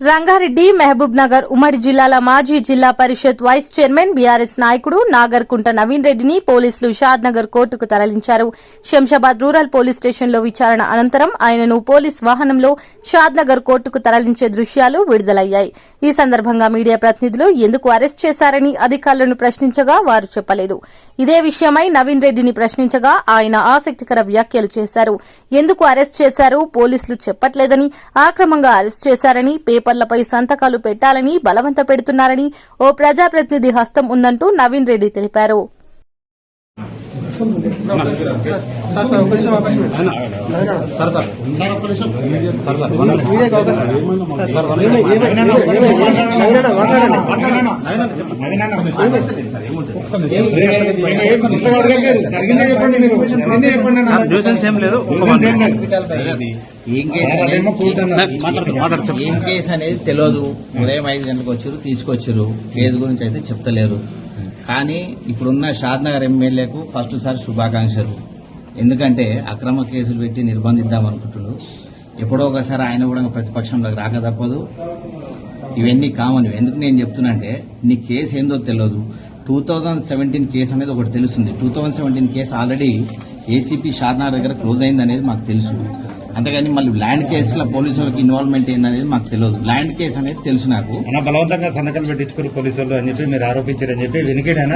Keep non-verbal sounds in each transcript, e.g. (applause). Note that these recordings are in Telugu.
రంగారెడ్డి మహబూబ్ నగర్ ఉమ్మడి జిల్లాల మాజీ జిల్లా పరిషత్ వైస్ చైర్మన్ బీఆర్ఎస్ నాయకుడు నాగర్కుంట నవీన్ రెడ్డిని పోలీసులు షాద్ నగర్ కోర్టుకు తరలించారు. శంషాబాద్ రూరల్ పోలీస్ స్టేషన్లో విచారణ అనంతరం ఆయనను పోలీస్ వాహనంలో షాద్ నగర్ కోర్టుకు తరలించే దృశ్యాలు విడుదలయ్యాయి. ఈ సందర్భంగా మీడియా ప్రతినిధులు ఎందుకు అరెస్ట్ చేశారని అధికారులను ప్రశ్నించగా వారు చెప్పలేదు. ఇదే విషయమై నవీన్ రెడ్డిని ప్రశ్నించగా ఆయన ఆసక్తికర వ్యాఖ్యలు చేశారు. ఎందుకు అరెస్ట్ చేశారు? పోలీసులు చెప్పట్లేదని ఆక్రమంగా అరెస్ట్ చేశారని పేపర్ పేపర్లపై సంతకాలు పెట్టాలని బలవంత పెడుతున్నారని ఓ ప్రజాప్రతినిధి హస్తం ఉందంటూ నవీన్ రెడ్డి తెలిపారు సార్ ఒక ఏం కేసు అనేది. ఏం కేసు అనేది తెలియదు ఉదయం ఐదు గంటలకు వచ్చారు తీసుకొచ్చారు. కేసు గురించి అయితే చెప్తలేరు. కానీ ఇప్పుడున్న షాద్నగర్ ఎమ్మెల్యేకు ఫస్ట్ సారి శుభాకాంక్షలు. ఎందుకంటే అక్రమ కేసులు పెట్టి నిర్బంధిద్దాం అనుకుంటున్నారు. ఎప్పుడో ఒకసారి ఆయన కూడా ప్రతిపక్షంలోకి రాక తప్పదు. ఇవన్నీ కామన్. ఎందుకు నేను చెప్తున్నా అంటే నీ కేసు ఏందో తెలియదు టూ థౌజండ్ సెవెంటీన్ కేసు అనేది ఒకటి తెలుస్తుంది. Two thousand seventeen case already ACP Shadnagar దగ్గర క్లోజ్ అయింది అనేది మాకు తెలుసు. అంతేగాని మళ్ళీ ల్యాండ్ కేసులో పోలీసులకు ఇన్వాల్వ్మెంట్ ఏందనేది మాకు తెలియదు. ల్యాండ్ కేసు అనేది తెలుసు నాకు. బలవంతంగా సంతకాలు పెట్టించుకుని పోలీసులు అని చెప్పి మీరు ఆరోపించారని చెప్పి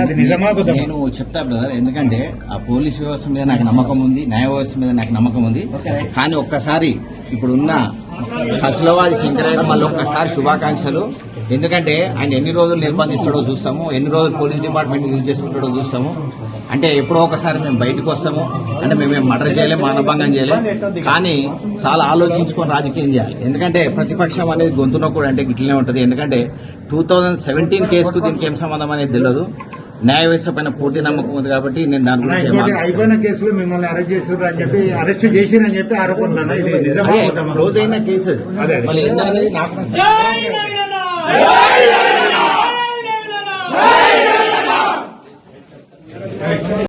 అది నిజమా అబద్ధమా? నేను చెప్తా బ్రదర్ ఎందుకంటే ఆ పోలీస్ వ్యవస్థ మీద నాకు నమ్మకం ఉంది న్యాయ వ్యవస్థ మీద నాకు నమ్మకం ఉంది. కానీ ఒక్కసారి ఇప్పుడున్న కసలవాది శంకరయ్య మళ్ళీ ఒక్కసారి శుభాకాంక్షలు. ఎందుకంటే ఆయన ఎన్ని రోజులు నిర్బంధిస్తాడో చూస్తాము ఎన్ని రోజులు పోలీస్ డిపార్ట్మెంట్ యూజ్ చేసుకుంటాడో చూస్తాము. అంటే ఎప్పుడో ఒకసారి మేము బయటకు వస్తాము. అంటే మేము మర్డర్ చేయలేం మానభంగం చేయలేం. కానీ చాలా ఆలోచించుకొని రాజకీయం చేయాలి. ఎందుకంటే ప్రతిపక్షం అనేది గొంతున కూడా అంటే గిట్లనే ఉంటుంది. ఎందుకంటే టూ థౌజండ్ సెవెంటీన్ కేసుకు దీనికి ఏం సంబంధం అనేది తెలియదు న్యాయ వ్యవస్థ పైన పూర్తి నమ్మకం ఉంది కాబట్టి నేను దాని గురించి అయిపోయిన కేసులో మిమ్మల్ని అరెస్ట్ చేసారు అని చెప్పి అరెస్ట్ చేసిరని చెప్పి ఆరోపణలు ఇది నిజమా అదే అబద్ధమా? క్లోజ్ అయిన కేసు. మళ్ళీ నాకు 来 (laughs) 人